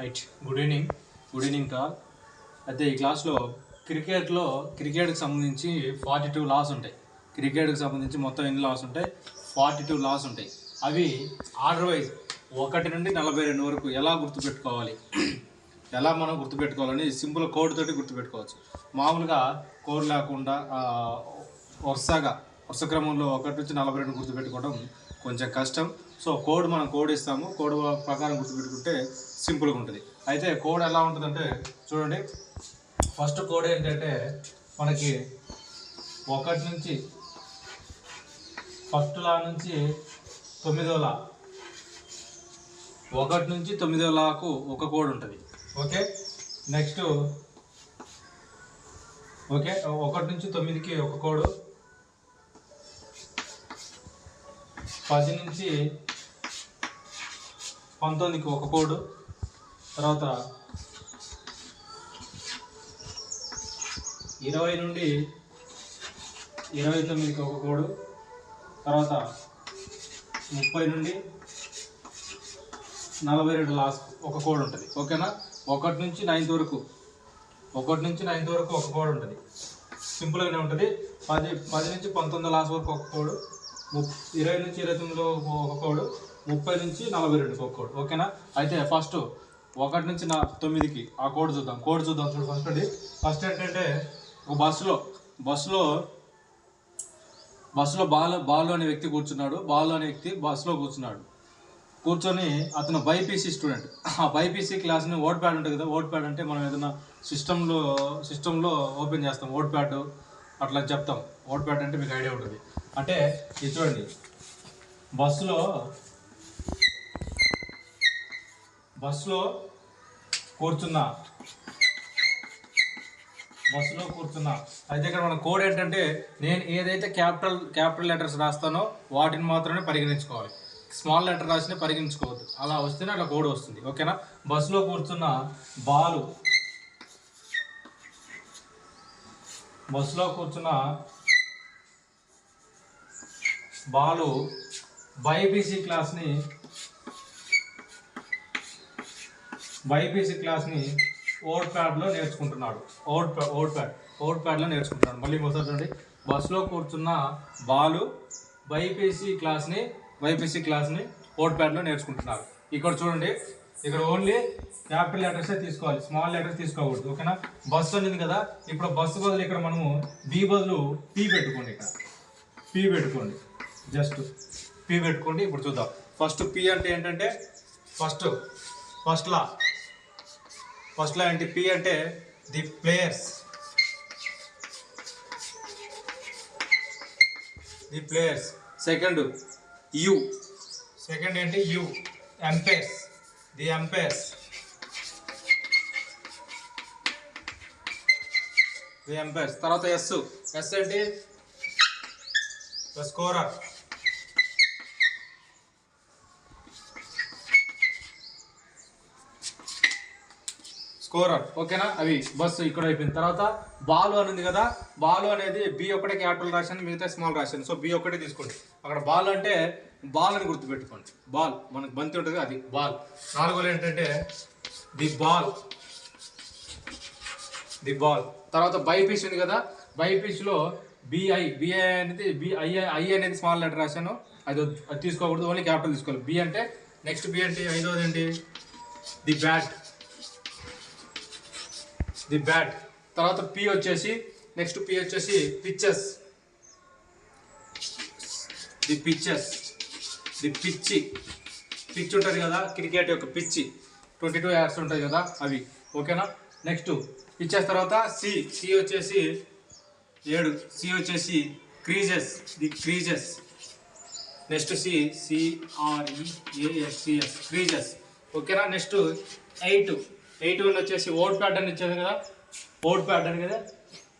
Right good evening good evening call అయితే ఈ క్లాస్లో క్రికెట్లో క్రికెట్కి సంబంధించి ఫార్టీ టూ లాస్ ఉంటాయి క్రికెట్కి సంబంధించి మొత్తం ఎన్ని లాస్ ఉంటాయి? ఫార్టీ టూ లాస్ ఉంటాయి. అవి ఆర్డర్ వైజ్ ఒకటి నుండి నలభై రెండు వరకు ఎలా గుర్తుపెట్టుకోవాలి? ఎలా మనం గుర్తుపెట్టుకోవాలని సింపుల్ కోడ్ తోటి గుర్తుపెట్టుకోవచ్చు. మామూలుగా కోడ్ లేకుండా వరుసగా వరుస క్రమంలో ఒకటి నుంచి నలభై రెండు గుర్తుపెట్టుకోవడం కొంచెం కష్టం. సో కోడ్ మనం కోడ్ ఇస్తాము. కోడ్ ప్రకారం గుర్తుపెట్టుకుంటే సింపుల్గా ఉంటుంది. అయితే కోడ్ ఎలా ఉంటుందంటే చూడండి. ఫస్ట్ కోడ్ ఏంటంటే మనకి ఒకటి నుంచి ఫస్ట్ లా నుంచి తొమ్మిదో లా. ఒకటి నుంచి తొమ్మిదో లాకు ఒక కోడ్ ఉంటుంది. ఓకే? Next okay? ఒకటి నుంచి తొమ్మిదికి ఒక కోడు. పది నుంచి పంతొమ్మిదికి ఒక కోడు తర్వాత ఇరవై నుండి ఇరవై తొమ్మిదికి ఒక కోడు తర్వాత ముప్పై నుండి నలభై రెండు లాస్ట్ ఒక కోడ్ ఉంటుంది. ఓకేనా? ఒకటి నుంచి నైన్త్ వరకు. ఒకటి నుంచి నైన్త్ వరకు ఒక కోడ్ ఉంటుంది. సింపుల్గానే ఉంటుంది. పది పది నుంచి పంతొమ్మిది లాస్ట్ వరకు ఒక కోడ్ ఇరవై నుంచి ఇరవై తొమ్మిదిలో ఒక కోడ్ ముప్పై నుంచి నలభై రెండుకి ఒక కోడ్. ఓకేనా? అయితే ఫస్ట్ ఒకటి నుంచి నా తొమ్మిదికి ఆ కోడ్ చూద్దాం. కోడ్ చూద్దాం చూడు ఫస్ట్ అండి. ఫస్ట్ ఏంటంటే ఒక బస్సులో బస్సులో బస్సులో బాలు బాలు అనే వ్యక్తి కూర్చున్నాడు. బాలు అనే వ్యక్తి బస్సులో కూర్చున్నాడు. కూర్చొని అతను బైపీసీ స్టూడెంట్. ఆ బైపీసీ క్లాస్ని ఓట్ ప్యాడ్ ఉంటుంది కదా ఓట్ ప్యాడ్ అంటే మనం ఏదైనా సిస్టంలో సిస్టంలో ఓపెన్ చేస్తాం ఓట్ ప్యాడ్ అట్లా చెప్తాం. ఓట్ ప్యాడ్ అంటే మీకు ఐడియా ఉంటుంది. అంటే ఇది చూడండి. బస్సులో బస్సులో కూర్చున్నా. బస్సులో కూర్చున్నా. అయితే ఇక్కడ మన కోడ్ ఏంటంటే నేను ఏదైతే క్యాపిటల్ క్యాపిటల్ లెటర్స్ రాస్తానో వాటిని మాత్రమే పరిగణించుకోవాలి. స్మాల్ లెటర్ రాసిన పరిగణించుకోవద్దు. అలా వస్తేనే అట్లా కోడ్ వస్తుంది. ఓకేనా? బస్సులో కూర్చున్న బాలు. బస్సులో కూర్చున్న బాలు బైపీసీ క్లాస్ని బైపీసీ క్లాస్ని ఓట్ ప్యాడ్లో నేర్చుకుంటున్నాడు. Oat pad oat pad oat ప్యాడ్లో నేర్చుకుంటున్నాడు. మళ్ళీ ఒకసారి చూడండి. బస్సులో కూర్చున్న బాలు బైపీసీ క్లాస్ని బైపీసీ క్లాస్ని ఓట్ ప్యాడ్లో నేర్చుకుంటున్నారు ఇక్కడ చూడండి. ఇక్కడ ఓన్లీ క్యాపిటల్ లెటర్స్ తీసుకోవాలి. స్మాల్ లెటర్స్ తీసుకోకూడదు. ఓకేనా? బస్సు అనేది కదా. ఇప్పుడు బస్సు బదులు ఇక్కడ మనము బి బదులు పి పెట్టుకోండి ఇక్కడ. పి పెట్టుకోండి. జస్ట్ పి పెట్టుకోండి ఇప్పుడు చూద్దాం. ఫస్ట్ పి అంటే ఏంటంటే first first law first law ఏంటి? పి అంటే the players the players second U second ఏంటి? U umpires the umpires the umpires తర్వాత ఎస్ ఎస్ అంటే ద స్కోరర్ స్కోరర్ ఓకేనా అవి బస్సు ఇక్కడ అయిపోయిన తర్వాత బాలు అని ఉంది కదా బాలు అనేది బి ఒకటే క్యాపిటల్ రాశాను మిగతా స్మాల్ రాశాను. సో బి ఒకటే తీసుకోండి. అక్కడ బాల్ అంటే బాల్ అని గుర్తుపెట్టుకోండి. బాల్ మనకు బంతి ఉంటుంది అది బాల్. నాలుగోలు ఏంటంటే ది బాల్. The ball. తర్వాత బైపీస్ ఉంది కదా బైపీస్లో బిఐ బిఐ అనేది బిఐ ఐ అనేది స్మాల్ లెటర్ రాశాను. అది అది తీసుకోకూడదు ఓన్లీ క్యాపిటల్ తీసుకోవాలి. బి అంటే నెక్స్ట్ బి అంటే ఐదోది ఏంటి? The bat the bat. తర్వాత పి వచ్చేసి నెక్స్ట్ పి వచ్చేసి పిక్చర్స్ ది పిక్చర్స్ ది పిచ్చి. పిచ్ ఉంటుంది కదా క్రికెట్ యొక్క పిచ్చి. ట్వంటీ టూ యార్స్ ఉంటుంది కదా అవి. ఓకేనా? నెక్స్ట్ పిచ్చెస్ తర్వాత సి సి వచ్చేసి ఏడు. సి వచ్చేసి creases the creases next C CREASCS creases ఓకేనా? నెక్స్ట్ ఎయిట్ ఎయిట్ వన్ వచ్చేసి ఓట్ ప్యాటర్న్ అని ఇచ్చాను కదా. ఓట్ ప్యాటర్న్ కదా.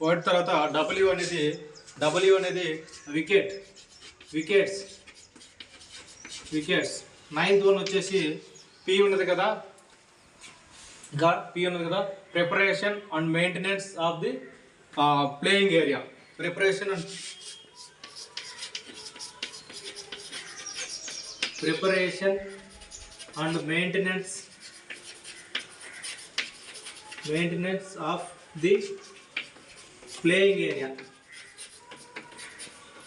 ఓట్ తర్వాత డబ్ల్యూ అనేది డబ్ల్యూ అనేది wicket wickets wickets. Ninth one వచ్చేసి పి ఉన్నది కదా. పి ఉన్నది కదా. Preparation and maintenance of the playing area preparation and preparation and maintenance maintenance of the playing area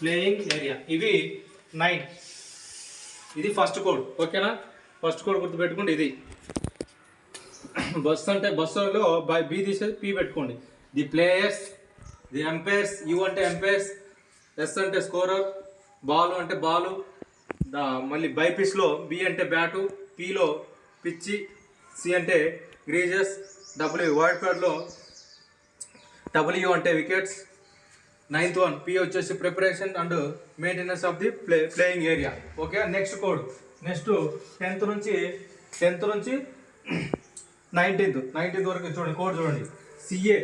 playing area ఇవి నైన్ ఇది ఫస్ట్ కోడ్ ఓకేనా ఫస్ట్ కోడ్ గుర్తుపెట్టుకోండి ఇది. బస్ అంటే బస్సులో బై బి తీసేది పి పెట్టుకోండి. The players the umpires U అంటే ఎంపైర్స్ ఎస్ అంటే స్కోరర్ బాల్ అంటే బాలు మళ్ళీ బై పిచ్లో బి అంటే బ్యాటు పిలో పిచ్చి సి అంటే గ్రీజెస్ డబ్ల్యూ వరల్డ్ కార్డ్లో డబ్ల్యూ అంటే వికెట్స్. నైన్త్ వన్ పి వచ్చేసి preparation and maintenance of the play playing area okay next code next tenth నుంచి టెన్త్ నుంచి నైన్టీన్త్ నైన్టీన్త్ వరకు చూడండి కోడ్ చూడండి. సిఏ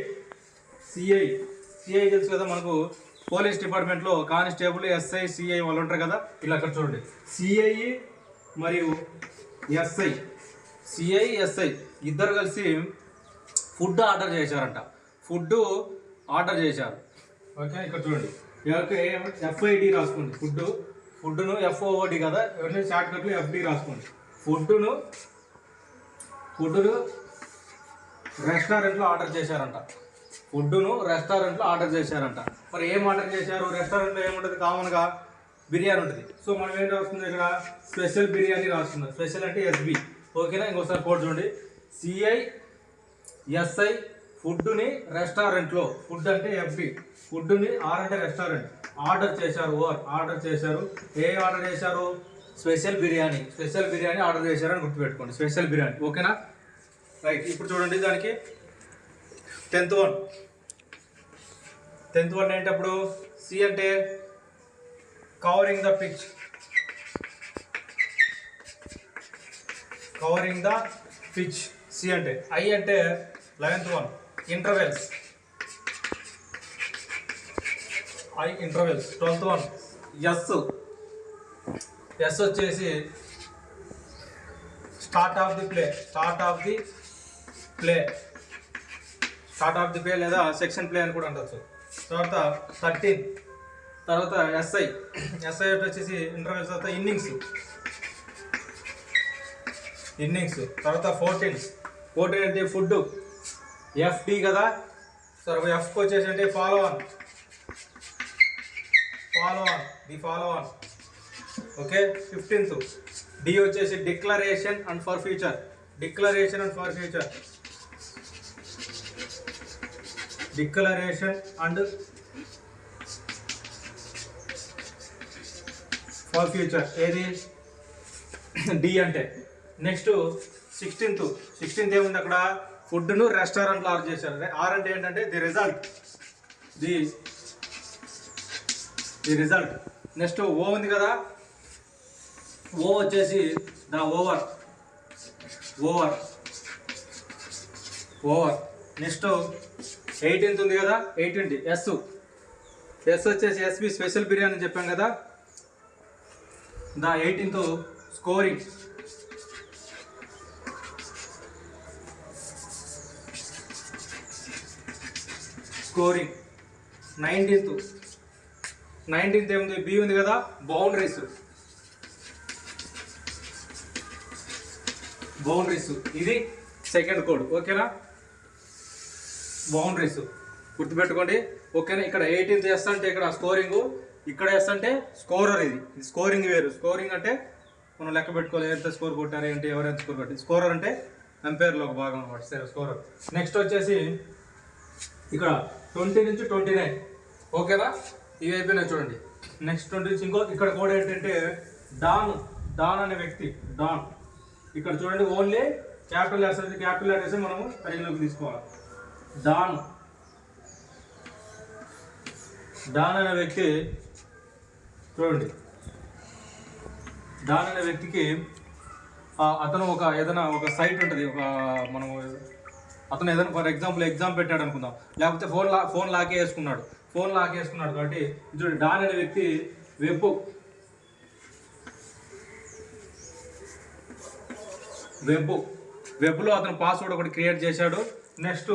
సిఐ సిఐ తెలుసు కదా మనకు? పోలీస్ డిపార్ట్మెంట్లో కానిస్టేబుల్ ఎస్ఐ సిఐ వాళ్ళు ఉంటారు కదా? ఇలా అక్కడ చూడండి. సిఐ మరియు ఎస్ఐ సిఐ ఎస్ఐ ఇద్దరు కలిసి ఫుడ్ ఆర్డర్ చేశారంట. ఫుడ్ ఆర్డర్ చేశారు. ఓకే ఇక్కడ చూడండి. ఎఫ్ఐడి రాసుకోండి. ఫుడ్ ఫుడ్ను ఎఫ్ఓడి కదా ఎవరిని షార్ట్ కట్లు ఎఫ్డి రాసుకోండి. ఫుడ్ను ఫుడ్ను రెస్టారెంట్లో ఆర్డర్ చేశారంట. ఫుడ్ను రెస్టారెంట్లో ఆర్డర్ చేశారంట. మరి ఏం ఆర్డర్ చేశారు? రెస్టారెంట్లో ఏముంటుంది? కామన్గా బిర్యానీ ఉంటుంది. సో మనం ఏం రాస్తుంది ఇక్కడ? స్పెషల్ బిర్యానీ రాస్తుంది స్పెషల్ అంటే ఎస్బి ఓకేనా? ఇంకోసారి కోడ్ చూడండి. సిఐ ఎస్ఐ ఫుడ్ని రెస్టారెంట్లో ఫుడ్ అంటే ఎఫ్బి ఫుడ్ని ఆర్ అంటే రెస్టారెంట్. ఆర్డర్ చేశారు ఓర్ ఆర్డర్ చేశారు. ఏ ఆర్డర్ చేశారు? Special biryani. Special biryani order చేశారని గుర్తుపెట్టుకోండి. స్పెషల్ బిర్యానీ ఓకేనా? రైట్ ఇప్పుడు చూడండి దానికి. Tenth one. టెన్త్ వన్ ఏంటప్పుడు సి అంటే covering the pitch covering the pitch C అంటే ఐ అంటే eleventh one. Intervals I intervals twelfth one S S వచ్చేసి start of the play start of the play start of the play లేదా section play అని కూడా అనవచ్చు తర్వాత thirteen తర్వాత SI SI వచ్చేసి ఇంటర్వెల్స్ తర్వాత ఇన్నింగ్స్ ఇన్నింగ్స్ తర్వాత ఫోర్టీన్ ఫోర్టీన్ అంటే ఫుడ్ ఎఫ్డి కదా? సరే ఎఫ్కి వచ్చేసి అంటే follow on follow on the follow on okay fifteenth D వచ్చేసి declaration and for future declaration and for future declaration and for future ఏది? డి అంటే. నెక్స్ట్ సిక్స్టీన్త్ సిక్స్టీన్త్ ఏముంది అక్కడ? ఫుడ్ను రెస్టారెంట్లో ఆర్డర్ చేశారు. ఆర్ అంటే ఏంటంటే the result. The the result. Next O ఉంది కదా. ఓ వచ్చేసి the over. Over. Over. Next eighteenth ఉంది కదా. ఎయిటీన్త్. ఎస్ ఎస్ వచ్చేసి ఎస్బి స్పెషల్ బిర్యానీ చెప్పాం కదా. The eighteenth scoring scoring nineteenth nineteenth ఏముంది? బి ఉంది కదా బౌండరీస్ బౌండరీస్ ఇది సెకండ్ కోడ్ ఓకేనా బౌండరీస్ గుర్తుపెట్టుకోండి. ఓకేనా ఇక్కడ ఎయిటీన్త్ ఎస్ ఇక్కడ స్కోరింగ్ ఇక్కడ ఎస్ స్కోరర్ ఇది. ఇది స్కోరింగ్ వేరు. స్కోరింగ్ అంటే మనం లెక్క పెట్టుకోవాలి. ఎంత స్కోర్ కొట్టారు ఏంటి? ఎవరు ఎంత స్కోర్ కొట్టి స్కోరర్ అంటే ఎంపైర్లో ఒక భాగం అనమాట. సరే స్కోరర్ నెక్స్ట్ వచ్చేసి ఇక్కడ ట్వంటీ నుంచి ట్వంటీ నైన్. ఓకేనా? ఇవి అయిపోయినాయి చూడండి. నెక్స్ట్ ట్వంటీ నుంచి ఇంకో ఇక్కడ కూడా ఏంటంటే డాన్ డాన్ అనే వ్యక్తి డాన్ ఇక్కడ చూడండి only capital letters capital letters మనము పరిగణలోకి తీసుకోవాలి. డాన్ డాన్ అనే వ్యక్తి చూడండి. డాన్ అనే వ్యక్తికి అతను ఒక ఏదైనా ఒక సైట్ ఉంటుంది ఒక మనము అతను ఏదైనా ఫర్ ఎగ్జాంపుల్ ఎగ్జామ్ పెట్టాడు అనుకుందాం. లేకపోతే ఫోన్ లా ఫోన్ లాకే వేసుకున్నాడు ఫోన్ లాకే వేసుకున్నాడు కాబట్టి చూడండి డాన్ అనే వ్యక్తి వెబ్ వెబ్ వెబ్లో అతను పాస్వర్డ్ ఒకటి క్రియేట్ చేశాడు. నెక్స్ట్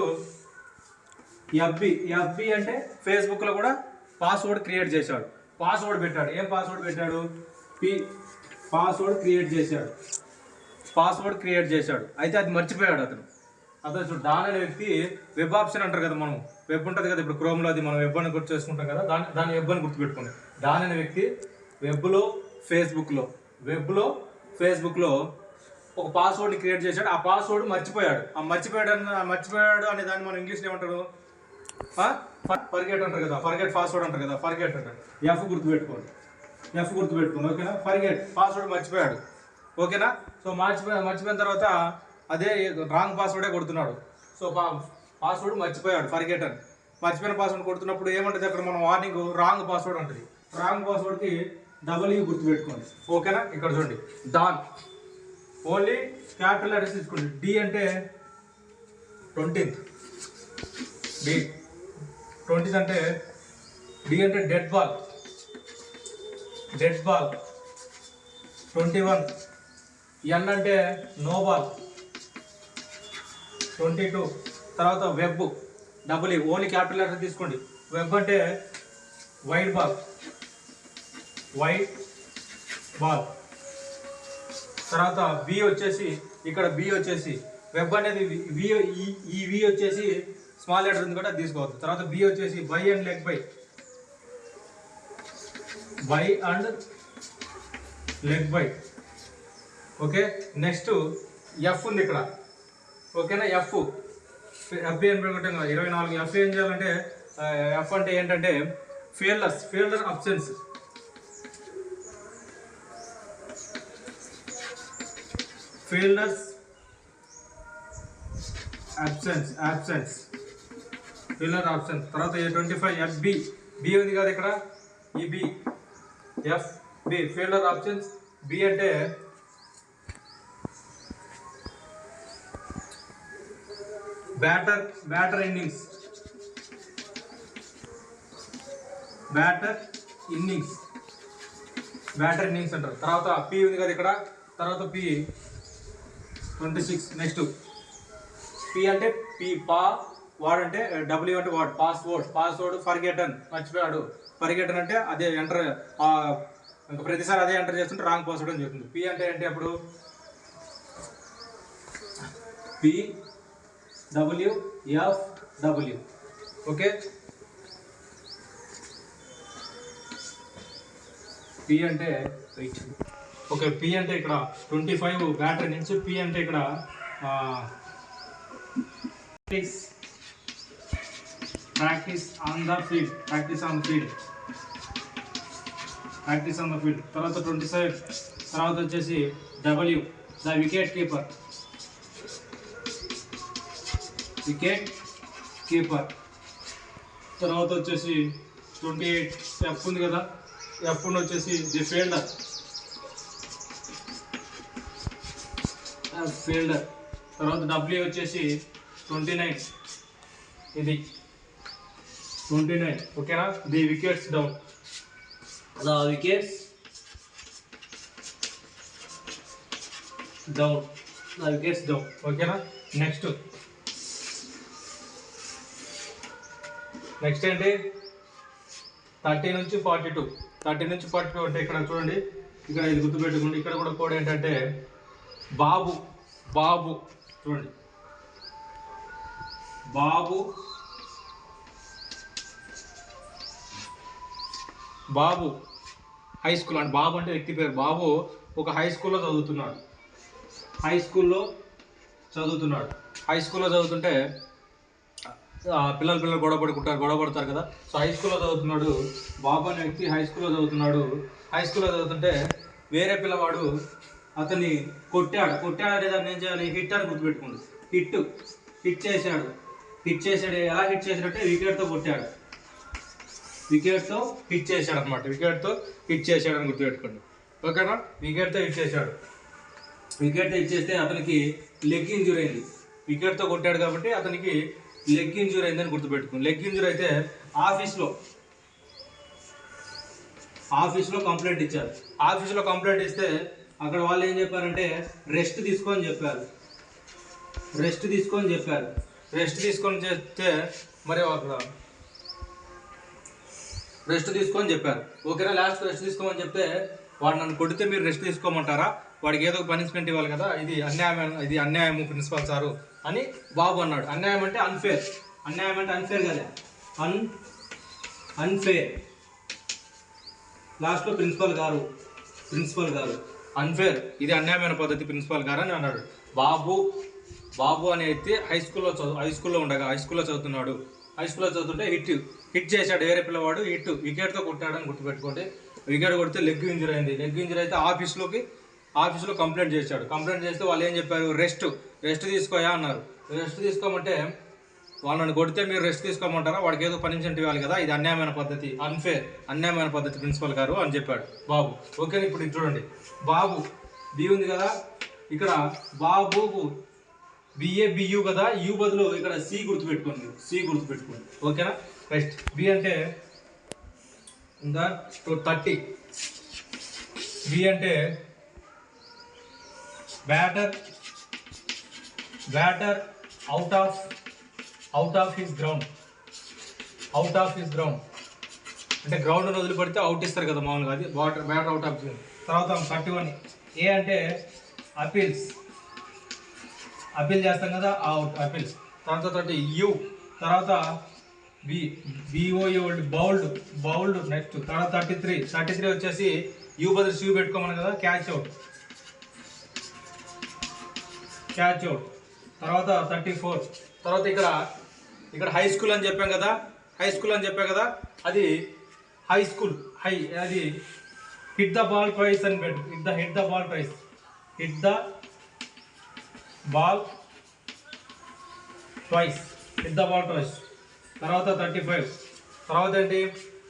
ఎఫ్బి ఎఫ్బి అంటే ఫేస్బుక్లో కూడా పాస్వర్డ్ క్రియేట్ చేశాడు. పాస్వర్డ్ పెట్టాడు. ఏం పాస్వర్డ్ పెట్టాడు? పి పాస్వర్డ్ క్రియేట్ చేశాడు. పాస్వర్డ్ క్రియేట్ చేశాడు. అయితే అది మర్చిపోయాడు అతను. అతను చూడు డాన్ అనే వ్యక్తి వెబ్ ఆప్షన్ అంటారు కదా మనం. వెబ్ ఉంటుంది కదా ఇప్పుడు క్రోమ్లో అది మనం వెబ్ అని గుర్తు చేసుకుంటాం కదా దాని దాని వెబ్ అని గుర్తుపెట్టుకోండి. డాన్ అనే వ్యక్తి వెబ్లో ఫేస్బుక్లో వెబ్లో ఫేస్బుక్లో ఒక పాస్వర్డ్ని క్రియేట్ చేశాడు. ఆ పాస్వర్డ్ మర్చిపోయాడు. ఆ మర్చిపోయాడు మర్చిపోయాడు అనే దాన్ని మనం ఇంగ్లీష్లో ఏమంటారు? ఫర్గెట్ అంటారు కదా ఫర్గెట్ పాస్వర్డ్ అంటారు కదా ఫర్గెట్ అంటారు. ఎఫ్ గుర్తుపెట్టుకోండి. ఎఫ్ గుర్తుపెట్టుకోండి ఓకేనా? ఫర్గెట్ పాస్వర్డ్ మర్చిపోయాడు. ఓకేనా? సో మర్చిపోయి మర్చిపోయిన తర్వాత అదే రాంగ్ పాస్వర్డే కొడుతున్నాడు. సో పా పాస్వర్డ్ మర్చిపోయాడు ఫర్గెట్ అని మర్చిపోయిన పాస్వర్డ్ కొడుతున్నప్పుడు ఏమంటుంది అక్కడ మనం వార్నింగ్ రాంగ్ పాస్వర్డ్ ఉంటుంది రాంగ్ పాస్వర్డ్కి డబల్ యూ గుర్తుపెట్టుకోండి ఓకేనా ఇక్కడ చూడండి. డాన్ ఓన్లీ క్యాపిటల్ లెటర్స్ తీసుకోండి. డి అంటే ట్వంటీన్త్ డి ట్వంటీత్ అంటే డి అంటే dead ball dead ball twenty one N అంటే నో బాల్ ట్వంటీ టూ. తర్వాత web. Double only capital letter తీసుకోండి. వెబ్ అంటే వైట్ బాల్. White ball. తర్వాత బి వచ్చేసి ఇక్కడ బి వచ్చేసి వెబ్ అనేది వి ఈ వి వచ్చేసి స్మాల్ లెటర్ ఉంది కూడా తీసుకోవద్దు. తర్వాత బి వచ్చేసి bye and leg bye. Bye and leg bye. Okay? Next F ఉంది ఇక్కడ. ఓకేనా? ఎఫ్ ఎఫ్ ఏం పెట్టుకుంటాం కదా ఇరవై నాలుగు ఎఫ్ ఏం చేయాలంటే ఎఫ్ అంటే ఏంటంటే failures failure absence failures absence absence failure absence తర్వాత twenty five F B B ఉంది కదా ఇక్కడ? ఈ B F B failure options B అంటే batter batter innings batter innings batter innings అంటారు. తర్వాత పి ఉంది కదా ఇక్కడ. తర్వాత P twenty six next P అంటే పి పా వాడ్ అంటే eh, డబ్ల్యూ అంటే వాడ్ పాస్వర్డ్ పాస్వర్డ్ ఫర్గెటన్ మర్చిపోయాడు. ఫర్గెటన్ అంటే అదే ఎంటర్ ఇంకా ప్రతిసారి అదే ఎంటర్ చేస్తుంటే రాంగ్ పాస్వర్డ్ అని చెప్తుంది. పి అంటే ఏంటి అప్పుడు? P W F W okay P అంటే ఓకే పి అంటే ఇక్కడ ట్వంటీ ఫైవ్ బ్యాటరీ నుంచి పి అంటే ఇక్కడ practice on the field practice on the field practice on the field తర్వాత ట్వంటీ సెవెన్ తర్వాత వచ్చేసి W the wicket keeper wicket keeper తర్వాత వచ్చేసి ట్వంటీ ఎయిట్ ఎఫ్ ఉంది కదా ఎఫ్ వచ్చేసి ది ఫీల్డర్ ఫీల్డర్ తర్వాత డబ్ల్యూ వచ్చేసి ట్వంటీ నైన్ ఇది ట్వంటీ నైన్ ఓకేనా the wickets down the wickets down the wickets down ఓకేనా నెక్స్ట్ నెక్స్ట్ ఏంటి? థర్టీ నుంచి ఫార్టీ టూ. థర్టీ నుంచి ఫార్టీ టూ అంటే ఇక్కడ చూడండి. ఇక్కడ ఇది గుర్తుపెట్టుకోండి. ఇక్కడ కూడా కోడ్ ఏంటంటే బాబు బాబు చూడండి. బాబు బాబు హై స్కూల్ అంటే బాబు అంటే వ్యక్తి పేరు. బాబు ఒక హై స్కూల్లో చదువుతున్నాడు. హై స్కూల్లో చదువుతున్నాడు. హై స్కూల్లో చదువుతుంటే పిల్లలు పిల్లలు గొడవ పడుకుంటారు గొడవ పడతారు కదా. సో హై స్కూల్లో చదువుతున్నాడు బాబు అనే వ్యక్తి హై స్కూల్లో చదువుతున్నాడు. హై స్కూల్లో చదువుతుంటే వేరే పిల్లవాడు అతన్ని కొట్టాడు. కొట్టాడు అనే దాన్ని ఏం చేయాలి? హిట్ అని గుర్తుపెట్టుకుంది హిట్ హిట్ చేశాడు. హిట్ చేశాడు. ఎలా హిట్ చేశాడంటే వికెట్తో కొట్టాడు. వికెట్తో హిట్ చేశాడు అనమాట వికెట్తో హిట్ చేశాడు అని గుర్తుపెట్టుకోండి. ఓకేనా? వికెట్తో హిట్ చేశాడు. వికెట్తో హిట్ చేస్తే అతనికి లెగ్ ఇంజురీ అయింది. వికెట్తో కొట్టాడు కాబట్టి అతనికి లెగ్ ఇంజురీ అయిందని గుర్తుపెట్టుకుని లెగ్ ఇంజురీ అయితే ఆఫీస్లో ఆఫీస్లో కంప్లైంట్ ఇచ్చారు. ఆఫీస్లో కంప్లైంట్ ఇస్తే అక్కడ వాళ్ళు ఏం చెప్పారంటే రెస్ట్ తీసుకొని చెప్పారు. రెస్ట్ తీసుకొని చెప్పారు. రెస్ట్ తీసుకొని చెప్తే మరి అక్కడ రెస్ట్ తీసుకొని చెప్పారు. ఓకేనా లాస్ట్ రెస్ట్ తీసుకోమని చెప్తే వాడు నన్ను కొడితే మీరు రెస్ట్ తీసుకోమంటారా? వాడికి ఏదో పనిష్మెంట్ ఇవ్వాలి కదా. ఇది అన్యాయం ఇది అన్యాయము ప్రిన్సిపాల్ సారు. అని బాబు అన్నాడు. అన్యాయం అంటే అన్ఫేర్ అన్యాయం అంటే అన్ఫేర్ కదా. అన్ అన్ఫేర్ లాస్ట్లో ప్రిన్సిపల్ గారు ప్రిన్సిపల్ గారు. అన్ఫేర్ ఇది అన్యాయమైన పద్ధతి ప్రిన్సిపల్ గారు అని అన్నాడు. బాబు బాబు అని అయితే హై స్కూల్లో చదువు హై స్కూల్లో ఉండగా హై స్కూల్లో చదువుతున్నాడు. హై స్కూల్లో చదువుతుంటే హిట్ హిట్ చేశాడు వేరే పిల్లవాడు హిట్ వికెట్తో కొట్టాడని గుర్తుపెట్టుకోండి. వికెట్ కొడితే లెగ్ ఇంజరీ అయింది. లెగ్ ఇంజరీ అయితే ఆఫీస్లోకి ఆఫీస్లో కంప్లైంట్ చేశాడు. కంప్లైంట్ చేస్తే వాళ్ళు ఏం చెప్పారు? రెస్ట్ రెస్ట్ తీసుకోయా అన్నారు. రెస్ట్ తీసుకోమంటే వాళ్ళని కొడితే మీరు రెస్ట్ తీసుకోమంటారా? వాడికి ఏదో పనిష్మెంట్ ఇవ్వాలి కదా ఇది అన్యాయమైన పద్ధతి అన్ఫేర్ అన్యాయమైన పద్ధతి ప్రిన్సిపల్ గారు అని చెప్పాడు బాబు. ఓకే ఇప్పుడు చూడండి. బాబు బి ఉంది కదా ఇక్కడ బాబు బిఏ బియు కదా యు బదులు ఇక్కడ సి గుర్తుపెట్టుకోండి సి గుర్తు పెట్టుకోండి ఓకేనా? నెక్స్ట్ బి అంటే ఉందా? థర్టీ బి అంటే batter batter out of out of his ground out of his ground అంటే గ్రౌండ్ వదిలిపెడితే అవుట్ ఇస్తారు కదా మామూలుగా అది. వాటర్ బ్యాటర్ అవుట్ ఆఫ్ తర్వాత థర్టీ వన్ ఏ అంటే అపీల్స్ అపీల్ చేస్తాం కదా అవుట్ అపీల్స్ తర్వాత థర్టీ యూ తర్వాత B B O U bowled bowled next తర్వాత థర్టీ త్రీ థర్టీ త్రీ వచ్చేసి యూ బదులు షూ పెట్టుకోమని కదా క్యాచ్ అవుట్ క్యాచ్ అవుట్ తర్వాత థర్టీ ఫోర్ తర్వాత ఇక్కడ ఇక్కడ హై స్కూల్ అని చెప్పాం కదా. హై స్కూల్ అని చెప్పాం కదా. అది హై స్కూల్ హై అది హిట్ ద బాల్ ప్రైస్ అని పెట్టు. Hit the hit the ball price hit the ball twice hit the ball twice తర్వాత థర్టీ ఫైవ్ తర్వాత ఏంటి?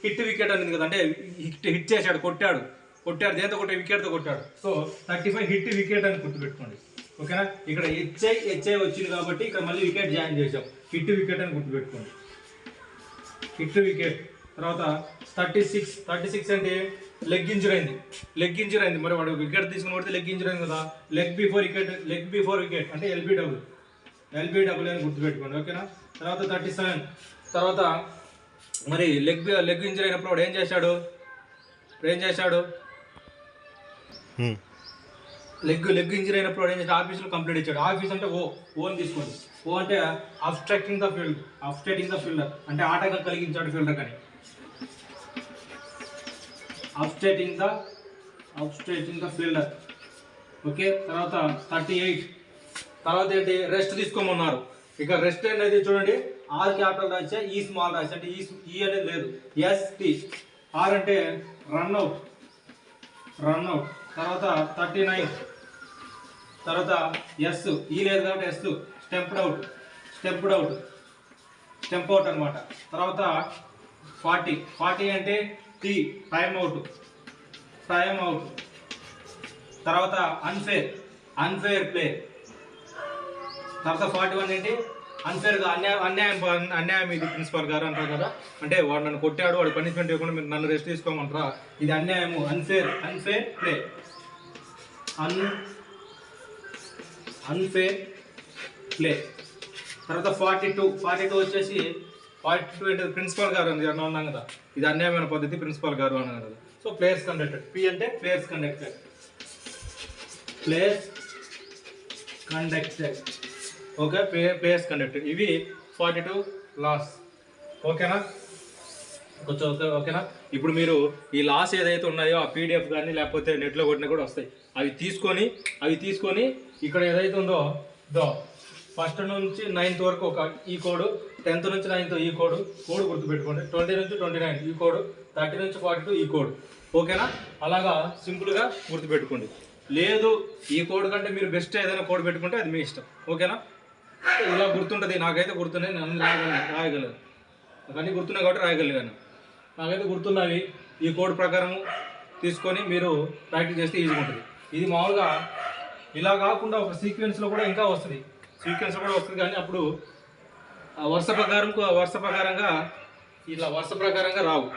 హిట్ వికెట్ అనేది కదా. అంటే హిట్ హిట్ చేశాడు కొట్టాడు. కొట్టాడు. దేంతో కొట్టే వికెట్తో కొట్టాడు. So thirty five hit wicket అని గుర్తుపెట్టుకోండి. ఓకేనా? ఇక్కడ హెచ్ఐ హెచ్ఐ వచ్చింది కాబట్టి ఇక్కడ మళ్ళీ వికెట్ జాయిన్ చేసాం హిట్ వికెట్ అని గుర్తుపెట్టుకోండి. హిట్ వికెట్ తర్వాత థర్టీ సిక్స్ థర్టీ సిక్స్ అంటే లెగ్ ఇంజురీ అయింది. లెగ్ ఇంజురీ అయింది. మరి వాడు వికెట్ తీసుకుని కొడితే లెగ్ ఇంజురీ అయింది కదా? Leg before wicket leg before wicket అంటే ఎల్బీ డబ్ల్యూ ఎల్బీ డబ్ల్యూ అని గుర్తుపెట్టుకోండి. ఓకేనా? తర్వాత థర్టీ సెవెన్ తర్వాత మరి లెగ్ లెగ్ ఇంజరీ అయినప్పుడు వాడు ఏం చేశాడు? ఏం చేశాడు? Hmm. లెగ్ లెగ్ ఇంజరీ అయినప్పుడు ఏం చేశాడు ఆఫీసులో కంప్లీట్ ఇచ్చాడు. ఆఫీస్ అంటే ఓ ఓన్ తీసుకోండి. ఓ అంటే obstructing the field obstructing the fielder అంటే ఆటగా కలిగించాడు ఫీల్డర్ కానీ. Obstructing the obstructing the fielder okay తర్వాత థర్టీ ఎయిట్ తర్వాత ఏంటి? రెస్ట్ తీసుకోమన్నారు. ఇక రెస్ట్ అనేది చూడండి. ఆర్ క్యాపిటల్ రాసా ఈ స్మాల్ రాసా. అంటే ఈ ఈ అనేది లేదు. ఎస్టి ఆర్ అంటే రన్అట్ రన్అట్ తర్వాత థర్టీ నైన్ తర్వాత ఎస్ ఈ e లేదు కాబట్టి S stumped out stumped out stump out అనమాట తర్వాత ఫార్టీ ఫార్టీ అంటే T time out time out తర్వాత అన్ఫేర్ అన్ఫేర్ ప్లే తర్వాత ఫార్టీ వన్ ఏంటి? అన్ఫేర్గా అన్యాయం అన్యాయం అన్యాయం ఇది ప్రిన్సిపల్ గారు అంటారు కదా. అంటే వాడు నన్ను కొట్టాడు వాడు పనిష్మెంట్ ఇవ్వకుండా మీరు నన్ను రెస్ట్ తీసుకోమంటారా? ఇది అన్యాయము unfair unfair play un unfair play తర్వాత ఫార్టీ టూ ఫార్టీ టూ వచ్చేసి ఫార్టీ టూ అంటే ప్రిన్సిపల్ గారు అని అన్నాం కదా. ఇది అన్యాయమైన పద్ధతి ప్రిన్సిపాల్ గారు అన్నాం కదా. సో ప్లేయర్స్ కండక్టెడ్ పి అంటే players conducted players conducted okay play players conducted ఇవి ఫార్టీ టూ లాస్ ఓకేనా కొంచెం ఓకే ఓకేనా? ఇప్పుడు మీరు ఈ లాస్ ఏదైతే ఉన్నాయో ఆ పీడిఎఫ్ కానీ లేకపోతే నెట్లో కొట్టినా కూడా వస్తాయి. అవి తీసుకొని అవి తీసుకొని ఇక్కడ ఏదైతే ఉందో దో ఫస్ట్ నుంచి నైన్త్ వరకు ఒక ఈ కోడ్ టెన్త్ నుంచి నైన్త్ ఈ కోడ్ కోడ్ గుర్తుపెట్టుకోండి. ట్వంటీ నుంచి ట్వంటీ నైన్ ఈ కోడ్ థర్టీ నుంచి ఫార్టీ టూ ఈ కోడ్. ఓకేనా? అలాగా సింపుల్గా గుర్తుపెట్టుకోండి. లేదు ఈ కోడ్ కంటే మీరు బెస్ట్ ఏదైనా కోడ్ పెట్టుకుంటే అది మీ ఇష్టం. ఓకేనా? ఇలా గుర్తుంటుంది నాకైతే గుర్తున్నాయి నన్ను రాయగలను రాయగలను. అవన్నీ గుర్తున్నాయి కాబట్టి రాయగలిగాను నాకైతే గుర్తున్నవి ఈ కోడ్ ప్రకారం తీసుకొని మీరు ప్రాక్టీస్ చేస్తే ఈజీగా ఉంటుంది. ఇది మామూలుగా ఇలా కాకుండా ఒక సీక్వెన్స్లో కూడా ఇంకా వస్తుంది. సీక్వెన్స్లో కూడా వస్తుంది కానీ అప్పుడు ఆ వరుస ప్రకారం వరుస ప్రకారంగా ఇలా వరుస ప్రకారంగా రావు.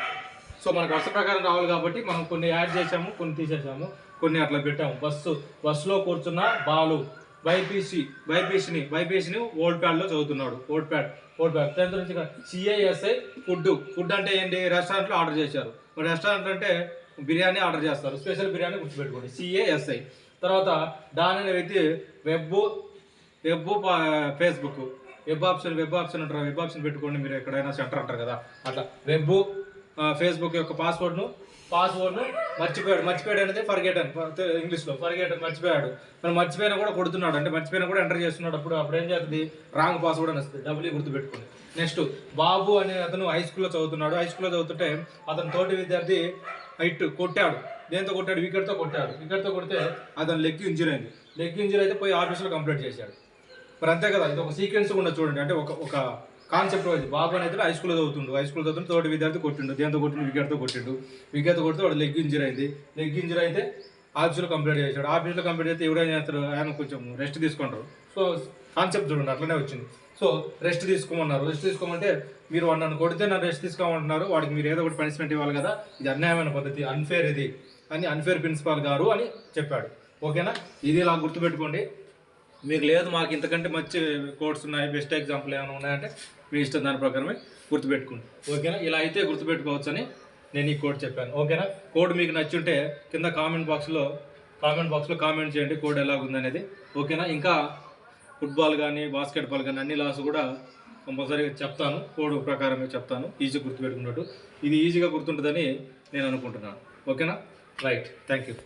సో మనకు వరుస ప్రకారం రావాలి కాబట్టి మనం కొన్ని యాడ్ చేసాము కొన్ని తీసేసాము కొన్ని అట్లా పెట్టాము. బస్సు బస్సులో కూర్చున్న బాలు బైపీసీ బైపీసీని బైపీసీని ఓల్డ్ ప్యాడ్లో చదువుతున్నాడు. Old pad old pad tenth నుంచి C I S I food food అంటే ఏంటి? రెస్టారెంట్లో ఆర్డర్ చేశారు. మరి రెస్టారెంట్ అంటే బిర్యానీ ఆర్డర్ చేస్తారు. స్పెషల్ బిర్యానీ గుర్తుపెట్టుకోండి. సిఏఎస్ఐ తర్వాత దాని అనే వ్యక్తి web web Facebook. Web option web option అంటారు. వెబ్ ఆప్షన్ పెట్టుకోండి. మీరు ఎక్కడైనా సెంటర్ అంటారు కదా. అట్లా. వెబ్ ఫేస్బుక్ యొక్క పాస్వర్డ్ను పాస్వర్డ్ను మర్చిపోయాడు. మర్చిపోయాడు అనేది ఫర్గెట్ అని ఇంగ్లీష్లో ఫర్గెట్ మర్చిపోయాడు. మరి మర్చిపోయినా కూడా కొడుతున్నాడు. అంటే మర్చిపోయినా కూడా ఎంటర్ చేస్తున్నాడు. అప్పుడు అప్పుడు ఏం చేస్తుంది? రాంగ్ పాస్వర్డ్ అని వస్తుంది. డబ్ల్యూ గుర్తుపెట్టుకోండి. నెక్స్ట్ బాబు అనే అతను హై స్కూల్లో చదువుతున్నాడు. హై స్కూల్లో చదువుతుంటే అతని తోటి విద్యార్థి హైట్ కొట్టాడు. దేంతో కొట్టాడు? వికెట్తో కొట్టాడు. వికెట్తో కొడితే అతను లెగ్ ఇంజరీ అయింది. లెగ్ ఇంజరీ అయితే పోయి ఆఫీస్లో కంప్లీట్ చేశాడు. మరి అంతే కదా ఇది ఒక సీక్వెన్స్ కూడా చూడండి. అంటే ఒక ఒక కాన్సెప్ట్ వైజ్ బాబు అనేది హై స్కూల్లో చదువుతుండు. హై స్కూల్ చదువుతుంటే తోటి విద్యార్థి కొట్టిండు దేంతో కొట్టిండు వికెట్తో కొట్టిండు. వికెట్ కొడితే వాడు లెగ్ ఇంజరీ అయింది. లెగ్ ఇంజరీ అయితే ఆఫీసులో కంప్లీట్ చేశాడు. ఆఫీసులో కంప్లీట్ అయితే ఎవరైనా చేస్తారు ఆయన కొంచెం రెస్ట్ తీసుకుంటారు సో కాన్సెప్ట్ చూడండి. అట్లనే వచ్చింది. సో రెస్ట్ తీసుకోమన్నారు. రెస్ట్ తీసుకోమంటే మీరు వాడు నన్ను కొడితే నన్ను రెస్ట్ తీసుకోమంటున్నారు. వాడికి మీరు ఏదో ఒకటి పనిష్మెంట్ ఇవ్వాలి కదా. ఇది అన్యాయమైన పద్ధతి. అన్ఫేర్ ఇది. అని అన్ఫేర్ ప్రిన్సిపాల్ గారు అని చెప్పాడు. ఓకేనా ఇది ఇలా గుర్తుపెట్టుకోండి. మీకు లేదు మాకు ఇంతకంటే మంచి కోర్స్ ఉన్నాయి. బెస్ట్ ఎగ్జాంపుల్ ఏమైనా ఉన్నాయంటే మీ ఇష్టం దాని ప్రకారమే గుర్తుపెట్టుకోండి. ఓకేనా? ఇలా అయితే గుర్తుపెట్టుకోవచ్చని నేను ఈ కోడ్ చెప్పాను. ఓకేనా? కోడ్ మీకు నచ్చుంటే కింద కామెంట్ బాక్స్లో కామెంట్ బాక్స్లో కామెంట్ చేయండి కోడ్ ఎలాగుంది అనేది ఓకేనా? ఇంకా ఫుట్బాల్ కానీ బాస్కెట్బాల్ కానీ అన్ని లాస్ కూడా కంపల్సరీగా చెప్తాను. కోడ్ ప్రకారమే చెప్తాను. ఈజీ గుర్తుపెట్టుకున్నట్టు. ఇది ఈజీగా గుర్తుంటుందని నేను అనుకుంటున్నాను. ఓకేనా? రైట్. Thank you